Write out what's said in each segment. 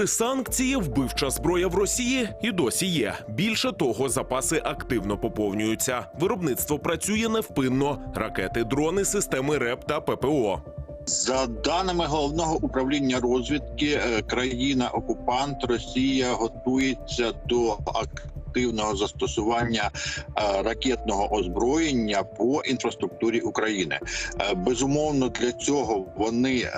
Попри санкції, вбивча зброя в Росії і досі є. Більше того, запаси активно поповнюються. Виробництво працює невпинно. Ракети, дрони, системи РЕП та ППО. За даними головного управління розвідки, е, країна-окупант Росія готується до активного застосування е, ракетного озброєння по інфраструктурі України. Е, Безумовно, для цього вони е,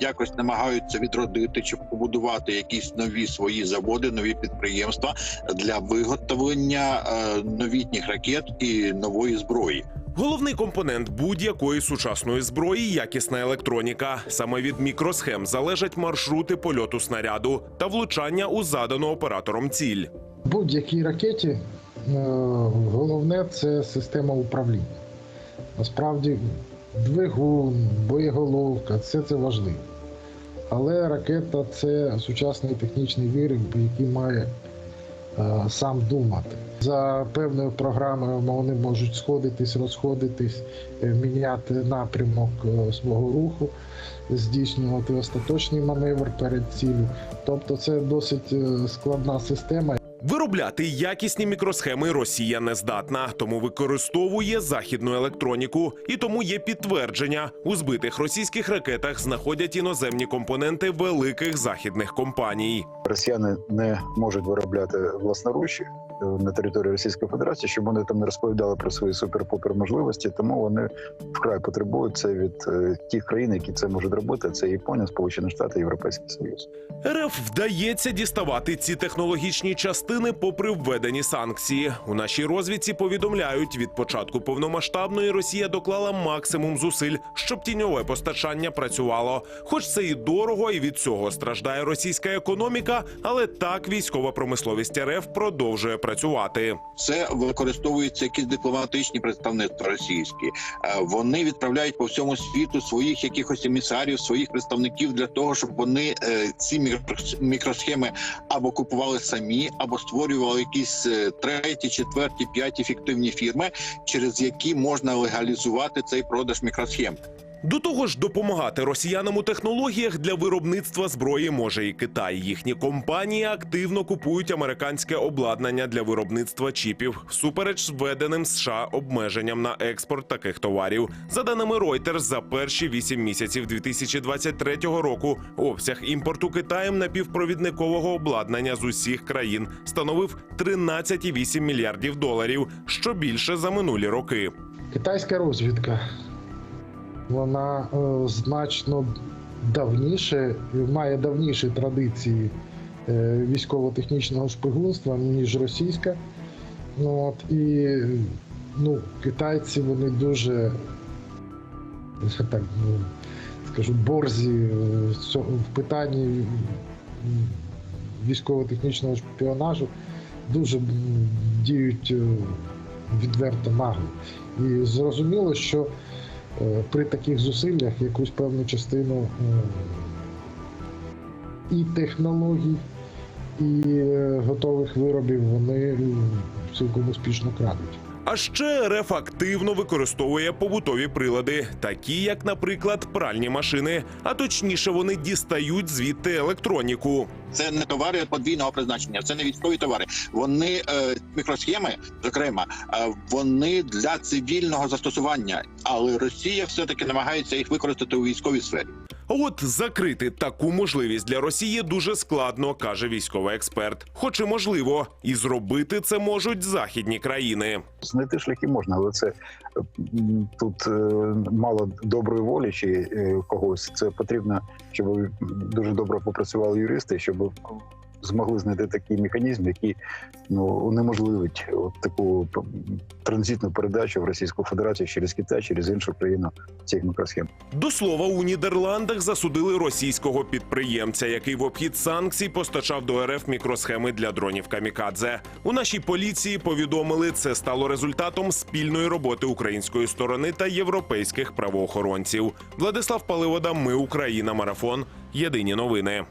якось намагаються відродити чи побудувати якісь нові свої заводи, нові підприємства для виготовлення новітніх ракет і нової зброї. Головний компонент будь-якої сучасної зброї якісна електроніка. Саме від мікросхем залежать маршрути польоту снаряду та влучання у задану оператором ціль. Будь-якій ракеті е, головне це система управління. Насправді, двигун, боєголовка все це важливо. Але ракета це сучасний технічний виріб, який має е, сам думати. За певною програмою вони можуть сходитись, розходитись, е, міняти напрямок свого руху, здійснювати остаточний маневр перед ціллю. Тобто це досить складна система. Виробляти якісні мікросхеми Росія не здатна, тому використовує західну електроніку. І тому є підтвердження: у збитих російських ракетах знаходять іноземні компоненти великих західних компаній. росіяни не можуть виробляти власноручі е, на території Російської Федерації, щоб вони там не розповідали про свої супер-пупер можливості. Тому вони вкрай потребують це від е, тих країн, які це можуть робити. Це Японія, Сполучені Штати, Європейський Союз. РФ вдається діставати ці технологічні частини попри введені санкції. У нашій розвідці повідомляють, від початку повномасштабної Росія доклала максимум зусиль, щоб тіньове постачання працювало. Хоч це і дорого, і від цього страждає російська економіка, але так військова промисловість РФ продовжує працювати. Це використовуються якісь дипломатичні представництва російські. Е, Вони відправляють по всьому світу своїх якихось емісарів, своїх представників для того, щоб вони е, ці мікро- мікросхеми або купували самі, або створювали якісь е, треті, четверті, п'яті фіктивні фірми, через які можна легалізувати цей продаж мікросхем. До того ж, допомагати росіянам у технологіях для виробництва зброї може і Китай. Їхні компанії активно купують американське обладнання для виробництва чіпів, всупереч введеним США обмеженням на експорт таких товарів. За даними Reuters, за перші вісім місяців 2023 року обсяг імпорту Китаєм напівпровідникового обладнання з усіх країн становив 13,8 мільярдів доларів, що більше за минулі роки. Китайська розвідка вона е, значно давніше має давніші традиції е, військово-технічного шпигунства, ніж російська. Ну, от, і ну, китайці вони дуже так ну, скажу, борзі е, в питанні військово-технічного шпіонажу дуже діють відверто нагло. І зрозуміло, що при таких зусиллях якусь певну частину е, і технологій, і е, готових виробів вони е, цілком успішно крадуть. А ще РФ активно використовує побутові прилади, такі як, наприклад, пральні машини. А точніше, вони дістають звідти електроніку. Це не товари подвійного призначення, це не військові товари. Вони е, мікросхеми, зокрема, е, вони для цивільного застосування, але Росія все таки намагається їх використати у військовій сфері. От закрити таку можливість для Росії дуже складно, каже військовий експерт. Хоч і можливо, і зробити це можуть західні країни. Знайти шляхи можна, але це тут е, мало доброї волі чи е, когось. Це потрібно, щоб дуже добре попрацювали юристи, щоб змогли знайти такий механізм, який ну унеможливить от таку транзитну передачу в Російську Федерацію через Китай, через іншу країну цих мікросхем. До слова, у Нідерландах засудили російського підприємця, який в обхід санкцій постачав до РФ мікросхеми для дронів Камікадзе. У нашій поліції повідомили, це стало результатом спільної роботи української сторони та європейських правоохоронців. Владислав Паливода, Ми Україна, марафон. Єдині новини.